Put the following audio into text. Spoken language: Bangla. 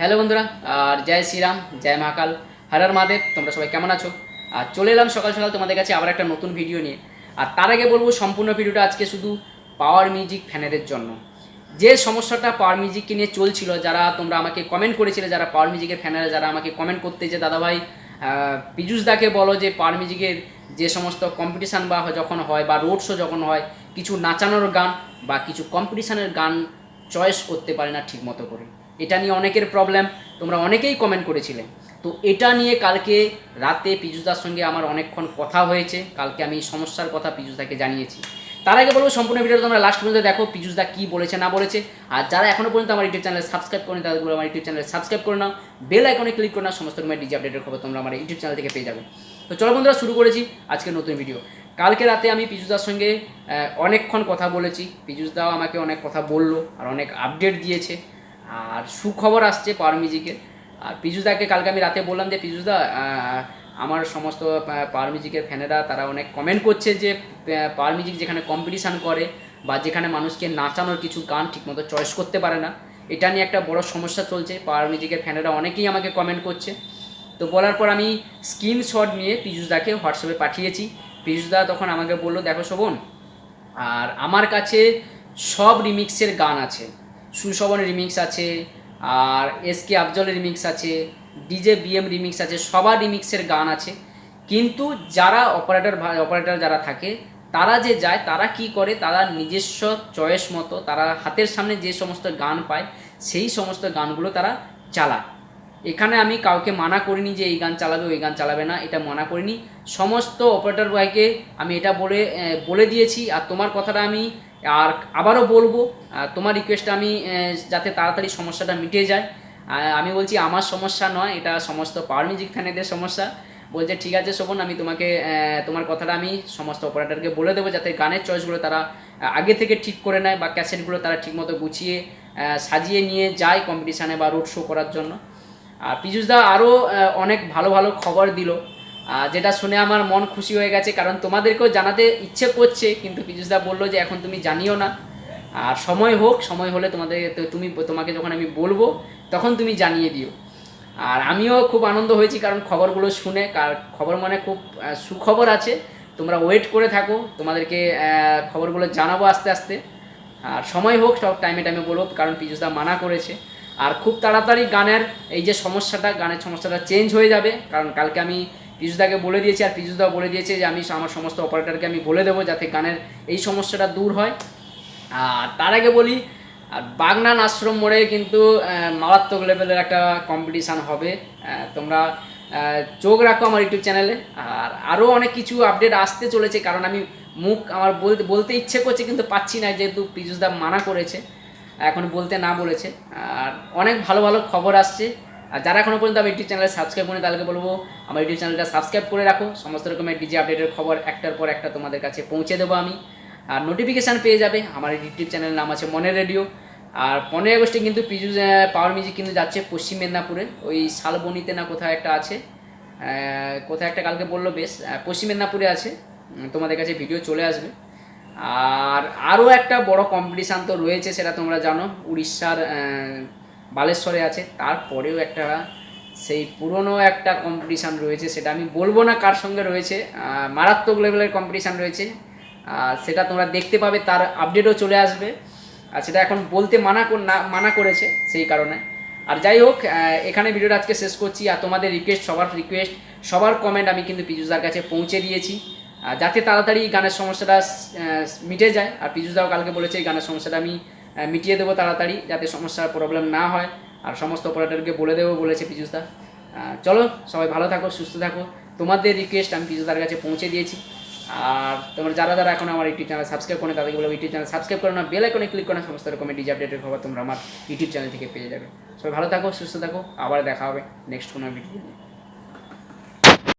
হ্যালো বন্ধুরা, আর জয় শ্রীরাম, জয় মহাকাল হরার মাদেব তোমরা সবাই কেমন আছো? আর চলে এলাম সকাল সকাল তোমাদের কাছে আবার একটা নতুন ভিডিও নিয়ে। আর তার আগে বলব, সম্পূর্ণ ভিডিওটা আজকে শুধু পাওয়ার মিউজিক ফ্যানেদের জন্য। যে সমস্যাটা পাওয়ার মিউজিককে নিয়ে চলছিল, যারা তোমরা আমাকে কমেন্ট করেছিলে, যারা পাওয়ার মিউজিকের ফ্যানেরা যারা আমাকে কমেন্ট করতে যে, দাদাভাই পীযুষ দাকে বলো যে পাওয়ার মিউজিকের যে সমস্ত কম্পিটিশান বা যখন হয় বা রোড শো যখন হয়, কিছু নাচানোর গান বা কিছু কম্পিটিশানের গান চয়েস করতে পারে না ঠিক মতো করে। এটা নিয়ে অনেকের প্রবলেম তোমরা অনেকেই কমেন্ট করেছিলে। তো এটা নিয়ে কালকে রাতে পীযুষদার সঙ্গে আমার অনেকক্ষণ কথা হয়েছে, কালকে আমি সমস্যার কথা পীযুষদাকে জানিয়েছি। তার আগে বলব, সম্পূর্ণ ভিডিওটা তোমরা লাস্ট পর্যন্ত দেখো, পীযুষদা কী বলেছে, না বলেছে। আর যারা এখনও পর্যন্ত আমার ইউটিউব চ্যানেলে সাবস্ক্রাইব করেন, তাদের আমার ইউটিউব চ্যানেলে সাবস্ক্রাইব করে নাও। বেল আইকনে ক্লিক করে নাও, সমস্ত রকমের ডিজি আপডেটের খবর তোমরা আমার ইউটিউব চ্যানেল থেকে পেয়ে যাবে। তো চলো বন্ধুরা, শুরু করেছি আজকে নতুন ভিডিও কালকে রাতে আমি পীযুষদার সঙ্গে অনেকক্ষণ কথা বলেছি। পীযুষদাও আমাকে অনেক কথা বলল আর অনেক আপডেট দিয়েছে। আর সুখবর আসছে পাওয়ার মিউজিকের আর পীযুষদাকে কালকে আমি রাতে বললাম যে আহ, আমার সমস্ত পাওয়ার মিউজিকের ফ্যানেরা তারা অনেক কমেন্ট করছে যে পাওয়ার মিউজিক যেখানে কম্পিটিশান করে বা যেখানে মানুষকে নাচানোর কিছু গান ঠিকমতো চয়েস করতে পারে না এটা নিয়ে একটা বড় সমস্যা চলছে। পাওয়ার মিউজিকের ফ্যানেরা অনেকেই আমাকে কমেন্ট করছে। তো বলার পর আমি স্ক্রিনশট নিয়ে পীযুষদাকে হোয়াটসঅ্যাপে পাঠিয়েছি। পীযুষদা তখন আমাকে বলল দেখো শোভন আর আমার কাছে সব রিমিক্সের গান আছে। সুশোভন রিমিক্স আছে, আর এস কে আফজলের রিমিক্স আছে ডিজে বিএম রিমিক্স আছে, সবার রিমিক্সের গান আছে। কিন্তু যারা অপারেটর অপারেটর যারা থাকে, তারা যে যায়, তারা কি করে, তারা নিজস্ব চয়েস মতো, তারা হাতের সামনে যে সমস্ত গান পায়, সেই সমস্ত গানগুলো তারা চালায়। এখানে আমি কাউকে মানা করিনি যে এই গান চালাবে, ওই গান চালাবে না, এটা মানা করিনি। সমস্ত অপারেটর ভাইকে আমি এটা বলে বলে দিয়েছি, আর তোমার কথাটা আমি আর আবারও বলব তোমার রিকোয়েস্টটা আমি যাতে তাড়াতাড়ি সমস্যাটা মিটে যায়। আমি বলছি আমার সমস্যা নয়, এটা সমস্ত পাওয়ার মিউজিক ফ্যানেদের সমস্যা। বলছে, ঠিক আছে শোভন, আমি তোমাকে তোমার কথাটা আমি সমস্ত অপারেটরকে বলে দেবো যাতে গানের চয়েসগুলো তারা আগে থেকে ঠিক করে নেয় বা ক্যাসেটগুলো তারা ঠিকমতো গুছিয়ে সাজিয়ে নিয়ে যায় কম্পিটিশানে বা রোড শো করার জন্য। আর পীযুষদা আরও অনেক ভালো ভালো খবর দিল। যেটা শুনে আমার মন খুশি হয়ে গেছে, কারণ তোমাদেরকেও জানাতে ইচ্ছে করছে, কিন্তু পীযুষদা বলল যে এখন তুমি জানিও না। আর সময় হোক, সময় হলে তোমাদের তুমি, তোমাকে যখন আমি বলব, তখন তুমি জানিয়ে দিও। আর আমিও খুব আনন্দ হয়েছি, কারণ খবরগুলো শুনে, কার খবর মানে খুব সুখবর আছে। তোমরা ওয়েট করে থাকো, তোমাদেরকে খবরগুলো জানাব আস্তে আস্তে। আর সময় হোক, সব টাইমে টাইমে বলব কারণ পীযুষদা মানা করেছে। আর খুব তাড়াতাড়ি গানের এই যে সমস্যাটা, গানের সমস্যাটা চেঞ্জ হয়ে যাবে, কারণ কালকে আমি পীযুষদাকে বলে দিয়েছি আর পীযুষদাও বলে দিয়েছে যে আমি আমার সমস্ত অপারেটরকে আমি বলে দেবো যাতে গানের এই সমস্যাটা দূর হয়। আর তার আগে বলি, আর বাগনান আশ্রম মোড়ে কিন্তু মারাত্মক লেভেলের একটা কম্পিটিশান হবে। তোমরা চোখ রাখো আমার ইউটিউব চ্যানেলে। আর আরও অনেক কিছু আপডেট আসতে চলেছে, কারণ আমি মুখ আমার বলতে বলতে ইচ্ছে করছে কিন্তু পাচ্ছি না, যেহেতু পীযুষদা মানা করেছে, এখন বলতে না বলেছে। আর অনেক ভালো ভালো খবর আসছে। আর যারা এখনও পর্যন্ত আমার ইউটিউব চ্যানেলে সাবস্ক্রাইব করেনি, তাদেরকে বলব, আমার ইউটিউব চ্যানেলটা সাবস্ক্রাইব করে রাখো। সমস্ত রকমের ডিজি আপডেটের খবর একটার পর একটা তোমাদের কাছে পৌঁছে দেবো আমি। আর নোটিফিকেশান পেয়ে যাবে। আমার ইউটিউব চ্যানেলের নাম আছে মনে রেডিও। আর পনেরোই আগস্টে কিন্তু পিজু পাওয়ার মিউজিক কিন্তু যাচ্ছে পশ্চিম মেদিনীপুরে। ওই শালবনিতে না কোথাও একটা আছে। কোথায় একটা কালকে বলল বেশ পশ্চিম মেদিনীপুরে আছে। তোমাদের কাছে ভিডিও চলে আসবে। আর আরও একটা বড় কম্পিটিশান তো রয়েছে, সেটা তোমরা জানো। উড়িষ্যার বালেশ্বরে আছে, তারপরেও একটা সেই পুরনো একটা কম্পিটিশান রয়েছে, সেটা আমি বলব না কার সঙ্গে রয়েছে মারাত্মক লেভেলের কম্পিটিশান রয়েছে সেটা তোমরা দেখতে পাবে, তার আপডেটও চলে আসবে, আর সেটা এখন বলতে মানা না, মানা করেছে সেই কারণে। আর যাই হোক এখানে ভিডিওটা আজকে শেষ করছি, আর তোমাদের রিকোয়েস্ট সবার রিকোয়েস্ট সবার কমেন্ট আমি কিন্তু পীযুষদার কাছে পৌঁছে দিয়েছি যাতে তাড়াতাড়ি গানের সমস্যাটা মিটে যায়, আর পীযুষদাও কালকে বলেছে এই গানের সমস্যাটা আমি মিটিয়ে দেবো তাড়াতাড়ি যাতে সমস্যার প্রবলেম না হয়। আর সমস্ত অপারেটরকে বলে দেবো বলেছে আহ, চলো সবাই ভালো থাকো সুস্থ থাকো। তোমাদের রিকোয়েস্ট আমি পীযুষদার কাছে পৌঁছে দিয়েছি। আর তোমরা যারা যারা এখন আমার ইউটিউব চ্যানেল সাবস্ক্রাইব করে তাদেরকে বলব ইউটিউব চ্যানেল সাবস্ক্রাইব করো না বেল আইকনে ক্লিক করে সমস্ত রকমের ডিজি আপডেটের খবর তোমরা আমার ইউটিউব চ্যানেল থেকে পেয়ে যাবে। সবাই ভালো থাকো সুস্থ থাকো আবার দেখা হবে নেক্সট কোনো ভিডিও নিয়ে।